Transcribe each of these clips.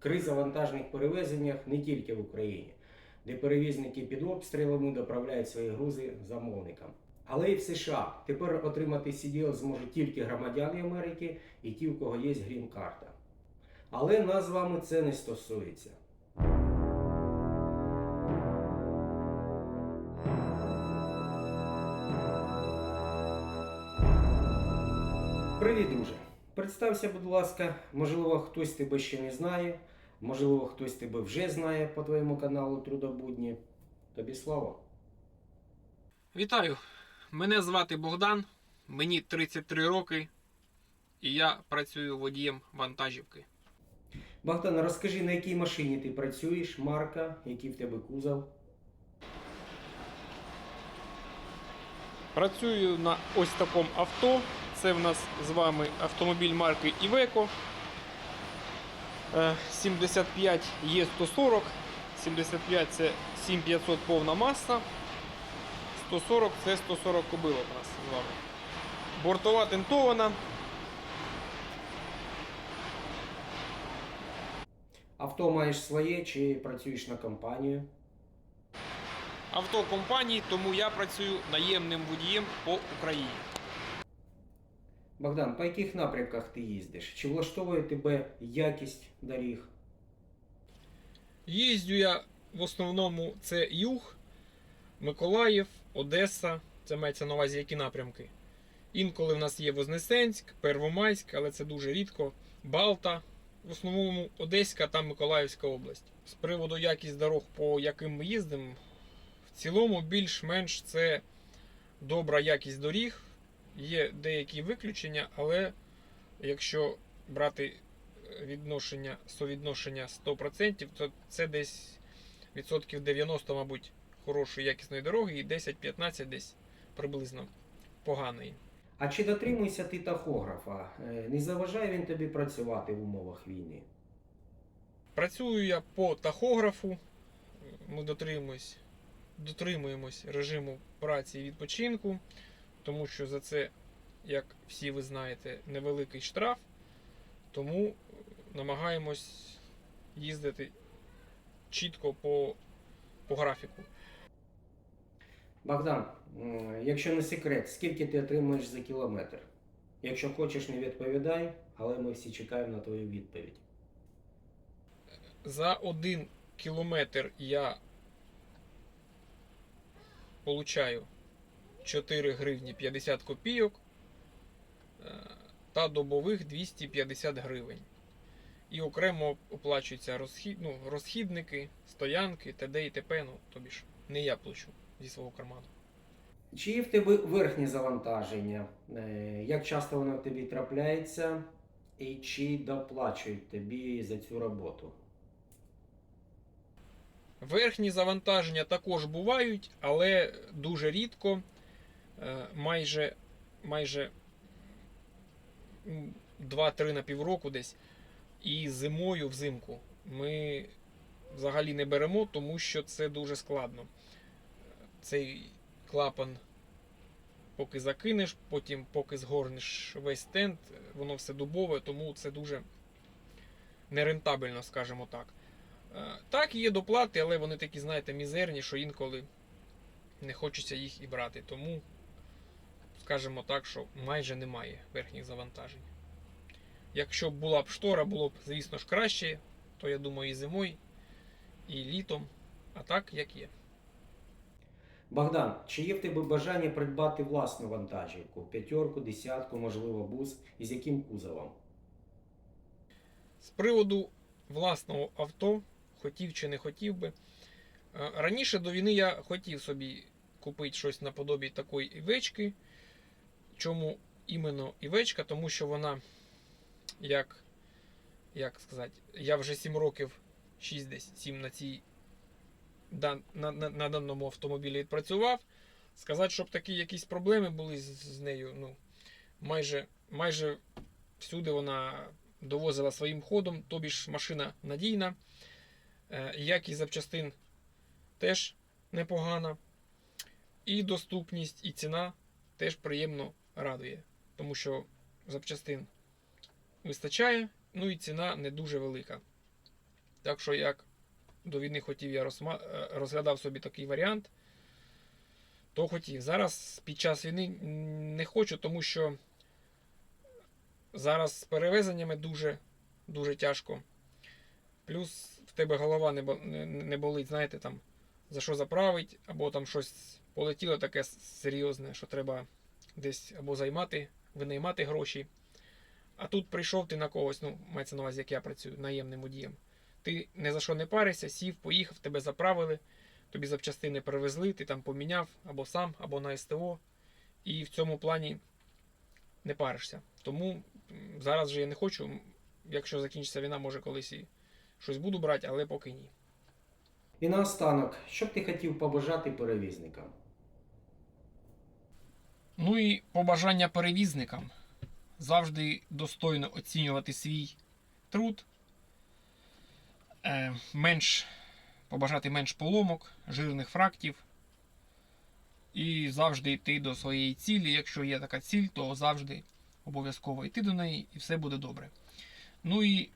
Криза вантажних перевезеннях не тільки в Україні, де перевізники під обстрілами доправляють свої грузи замовникам. Але і в США тепер отримати CDL зможуть тільки громадяни Америки і ті, у кого є грін-карта. Але нас з вами це не стосується. Привіт, друже. Представся, будь ласка, можливо, хтось тебе ще не знає, можливо, хтось тебе вже знає по твоєму каналу Трудобудні. Тобі слава. Вітаю! Мене звати Богдан, мені 33 роки, і я працюю водієм вантажівки. Богдан, розкажи, на якій машині ти працюєш, марка, який в тебе кузов. Працюю на ось такому авто. Це в нас з вами автомобіль марки Iveco. Е, 75 є 140. 75 це 7500 повна маса. 140 це 140 кобилок у нас з вами. Бортова тентована. Авто маєш своє чи працюєш на компанію? Авто компанії, тому я працюю наємним водієм по Україні. Богдан, по яких напрямках ти їздиш? Чи влаштовує тебе якість доріг? Їздю я в основному це Юг, Миколаїв, Одеса. Це мається на увазі які напрямки. Інколи в нас є Вознесенськ, Первомайськ, але це дуже рідко. Балта. В основному Одеська та Миколаївська область. З приводу якість дорог, по яким ми їздимо, в цілому більш-менш це добра якість доріг. Є деякі виключення, але якщо брати відношення, совідношення 100%, то це десь відсотків 90, мабуть, хорошої якісної дороги і 10-15 десь приблизно поганої. А чи дотримуєшся ти тахографа? Е, Не заважає він тобі працювати в умовах війни? Працюю я по тахографу. Ми дотримуємось, дотримуємось режиму праці і відпочинку, тому що за це, як всі ви знаєте, невеликий штраф. Тому намагаємось їздити чітко по, по графіку. Богдан, якщо не секрет, скільки ти отримуєш за кілометр? Якщо хочеш, не відповідай, але ми всі чекаємо на твою відповідь. За один кілометр я получаю 4 гривні 50 копійок е, та добових 250 гривень. І окремо оплачуються розхід, ну, розхідники, стоянки, т.д. і т.п. Ну, тобі ж не я плачу зі свого карману. Чи є в тебе верхнє завантаження? Е, Як часто воно в тобі трапляється? І чи доплачують тобі за цю роботу? Верхні завантаження також бувають, але дуже рідко, майже, майже 2-3 на півроку десь. І зимою взимку ми взагалі не беремо, тому що це дуже складно. Цей клапан, поки закинеш, потім поки згорнеш весь стенд, воно все дубове, тому це дуже нерентабельно, скажімо так. Е, Так, є доплати, але вони такі, знаєте, мізерні, що інколи не хочеться їх і брати. Тому, скажімо так, що майже немає верхніх завантажень. Якщо б була б штора, було б, звісно ж, краще, то я думаю, і зимою, і літом. А так, як є. Богдан, чи є в тебе бажання придбати власну вантажівку? П'ятерку, десятку, можливо, бус? І з яким кузовом? З приводу власного авто, хотів чи не хотів би. Е, Раніше до війни я хотів собі купити щось наподобі такої івечки. Чому іменно івечка? Тому що вона, як, як сказати, я вже 7 років, 6 десь 7 на цій на, на, на даному автомобілі відпрацював. Сказати, щоб такі якісь проблеми були з, з нею, ну, майже, майже всюди вона довозила своїм ходом, тобі ж машина надійна. Е, Якість запчастин теж непогана. І доступність, і ціна теж приємно радує. Тому що запчастин вистачає, ну і ціна не дуже велика. Так що як до війни хотів, я е, розглядав собі такий варіант, то хотів. Зараз під час війни не хочу, тому що зараз з перевезеннями дуже, дуже тяжко. Плюс в тебе голова не болить, знаєте, там, за що заправить, або там щось полетіло таке серйозне, що треба десь або займати, винаймати гроші. А тут прийшов ти на когось, ну, мається на увазі, як я працюю, наємним водієм. Ти не за що не паришся, сів, поїхав, тебе заправили, тобі запчастини привезли, ти там поміняв або сам, або на СТО. І в цьому плані не паришся. Тому зараз же я не хочу. Якщо закінчиться війна, може колись і щось буду брати, але поки ні. І наостанок, що б ти хотів побажати перевізникам? Ну і побажання перевізникам завжди достойно оцінювати свій труд, е, менш, побажати менш поломок, жирних фрактів. І завжди йти до своєї цілі. Якщо є така ціль, то завжди обов'язково йти до неї і все буде добре. Ну і,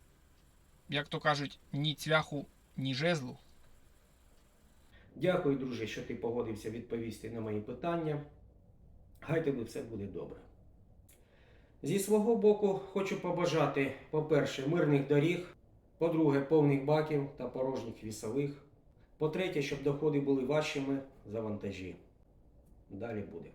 як то кажуть, ні цвяху, ні жезлу. Дякую, друже, що ти погодився відповісти на мої питання. Хай тобі все буде добре. Зі свого боку, хочу побажати, по-перше, мирних доріг, по-друге, повних баків та порожніх вісових. По-третє, щоб доходи були вашими за вантажі. Далі буде.